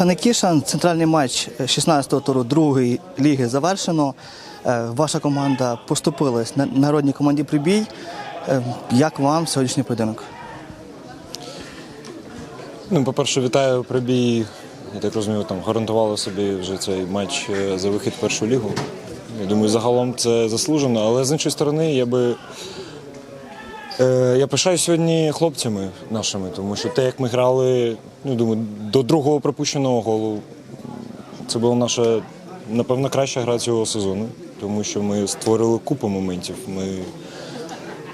Фаникішан, центральний матч 16-го туру другої ліги завершено. Е, Ваша команда поступилась на народній команді прибій. Е, Як вам сьогоднішній поєдинок? Ну, по-перше, вітаю прибій. Я так розумію, там гарантували собі вже цей матч е, за вихід в першу лігу. Я думаю, загалом це заслужено, але з іншої сторони, я би. Е, я пишаю сьогодні хлопцями нашими, тому що те, як ми грали, ну думаю, до другого пропущеного голу, це була наша, напевно, краща гра цього сезону, тому що ми створили купу моментів. Ми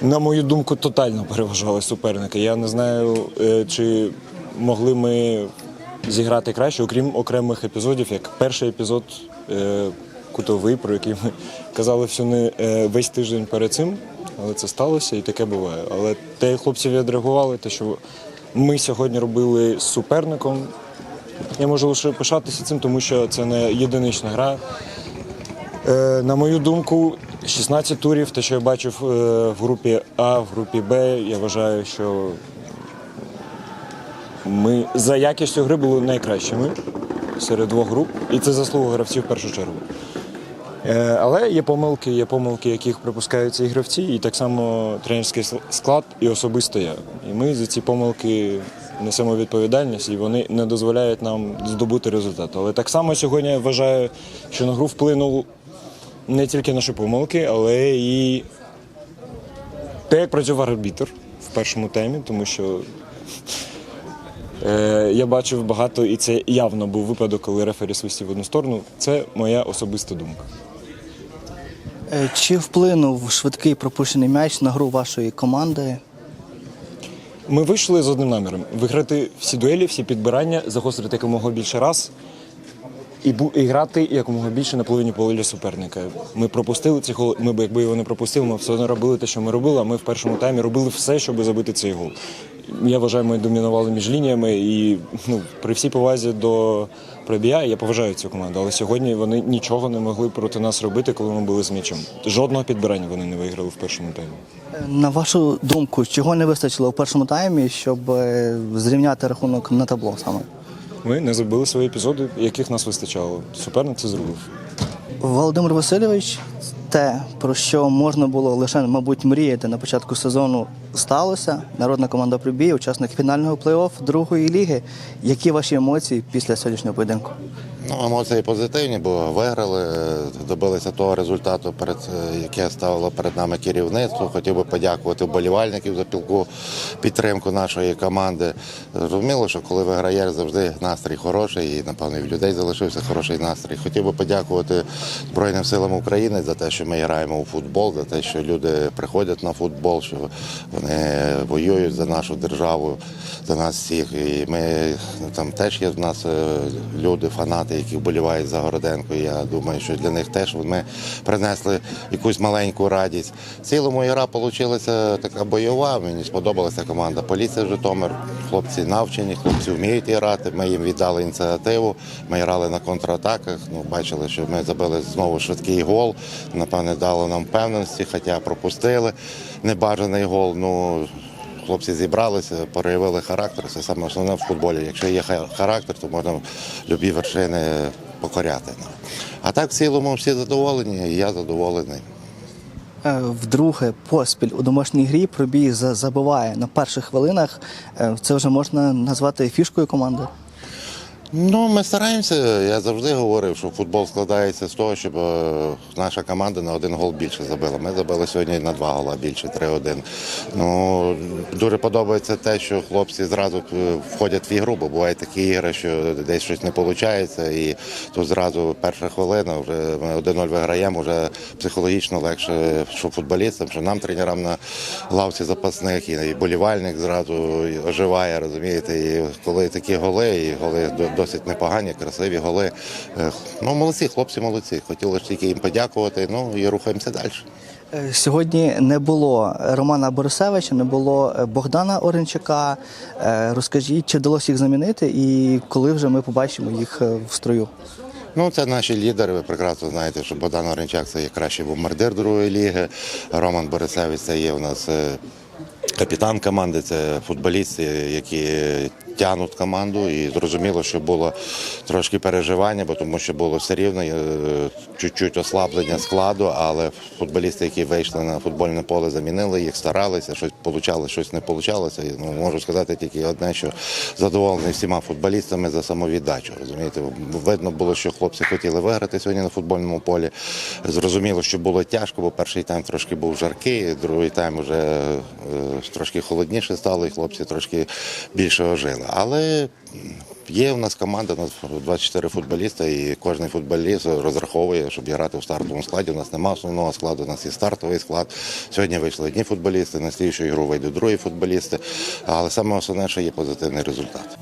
на мою думку, тотально переважали суперника. Я не знаю, е, чи могли ми зіграти краще, окрім окремих епізодів, як перший епізод е, кутовий, про який ми казали всю не весь тиждень перед цим. Але це сталося і таке буває. Але те, хлопці відреагували, те, що ми сьогодні робили з суперником, я можу лише пишатися цим, тому що це не єдинична гра. Е, На мою думку, 16 турів, те, що я бачив е, в групі А, в групі Б, я вважаю, що ми за якістю гри були найкращими серед двох груп, і це заслуга гравців в першу чергу. Е, Але є помилки, є помилки, яких припускаються і гравці, і так само тренерський склад, і особисто я. І ми за ці помилки несемо відповідальність, і вони не дозволяють нам здобути результат. Але так само сьогодні я вважаю, що на гру вплинув не тільки наші помилки, але і те, як працював арбітр в першому темі, тому що е, я бачив багато, і це явно був випадок, коли рефері свистів в одну сторону. Це моя особиста думка. Е, Чи вплинув швидкий пропущений м'яч на гру вашої команди? Ми вийшли з одним наміром: виграти всі дуелі, всі підбирання, загострити якомога більше раз і, і грати якомога більше на половині поля суперника. Ми пропустили ці голи. Ми б якби його не пропустили, ми все одно робили те, що ми робили. А ми в першому таймі робили все, щоб забити цей гол. Я вважаю, ми домінували між лініями, і ну, при всій повазі до пробія я поважаю цю команду. Але сьогодні вони нічого не могли проти нас робити, коли ми були з м'ячем. Жодного підбирання вони не виграли в першому таймі. Е, На вашу думку, чого не вистачило у першому таймі, щоб е, зрівняти рахунок на табло саме? Ми не забили свої епізоди, яких нас вистачало. Суперник це зробив. Володимир Васильович, те, про що можна було лише, мабуть, мріяти на початку сезону, сталося. Народна команда прибій, учасник фінального плей-офф другої ліги. Які ваші емоції після сьогоднішнього поєдинку? Ну, емоції позитивні, бо виграли, добилися того результату, перед е, яке ставило перед нами керівництво. Хотів би подякувати вболівальників за пілку підтримку нашої команди. Зрозуміло, що коли виграєш, завжди настрій хороший, і напевно і в людей залишився хороший настрій. Хотів би подякувати Збройним силам України за те, що ми граємо у футбол, за те, що люди приходять на футбол, що вони воюють за нашу державу, за нас всіх. І ми ну, там теж є в нас е, люди, фанати, які вболівають за Городенко. Я думаю, що для них теж ми принесли якусь маленьку радість. В цілому гра вийшла така бойова. Мені сподобалася команда Поліція Житомир. Хлопці навчені, хлопці вміють грати. Ми їм віддали ініціативу. Ми грали на контратаках. Ну, бачили, що ми забили знову швидкий гол. Напевне, дало нам впевненості, хоча пропустили небажаний гол. Ну Хлопці зібралися, проявили характер. Це саме основне в футболі. Якщо є характер, то можна любі вершини покоряти. А так в цілому всі задоволені, і я задоволений. Е, Вдруге поспіль у домашній грі пробій забуває на перших хвилинах. Е, Це вже можна назвати фішкою команди. Ну, ми стараємося. Я завжди говорив, що футбол складається з того, щоб е, наша команда на один гол більше забила. Ми забили сьогодні на два гола більше, 3-1. Ну, дуже подобається те, що хлопці зразу е, входять в ігру, бо бувають такі ігри, що десь щось не виходить, і тут зразу перша хвилина, вже ми 1-0 виграємо, вже психологічно легше, що футболістам, що нам, тренерам на лавці запасних, і болівальник зразу оживає, розумієте, і коли такі голи, і голи до- досить непогані, красиві голи. Е, Ну, молодці, хлопці молодці. Хотіли ж тільки їм подякувати, ну і рухаємося далі. Е, Сьогодні не було Романа Борисевича, не було е, Богдана Оренчака. Розкажіть, чи вдалося їх замінити, і коли вже ми побачимо їх в строю? Ну, це наші лідери. Ви прекрасно знаєте, що Богдан Оренчак це є кращий бомбардир другої ліги. Роман Борисевич це є у нас капітан команди, це футболісти, які тягнуть команду, і зрозуміло, що було трошки переживання, бо тому що було все рівно е, чуть-чуть ослаблення складу, але футболісти, які вийшли на футбольне поле, замінили їх, старалися, щось получалося, щось не получалося. Ну, можу сказати тільки одне, що задоволений всіма футболістами за самовіддачу. Розумієте, видно було, що хлопці хотіли виграти сьогодні на футбольному полі. Зрозуміло, що було тяжко, бо перший тайм трошки був жаркий, другий тайм вже е, трошки холодніше стало, і хлопці трошки більше ожили. Але є у нас команда, у нас 24 футболіста, і кожен футболіст розраховує, щоб грати в стартовому складі. У нас немає основного складу, у нас є стартовий склад. Сьогодні вийшли одні футболісти, на слідчу ігру вийдуть другі футболісти. Але саме основне, що є позитивний результат.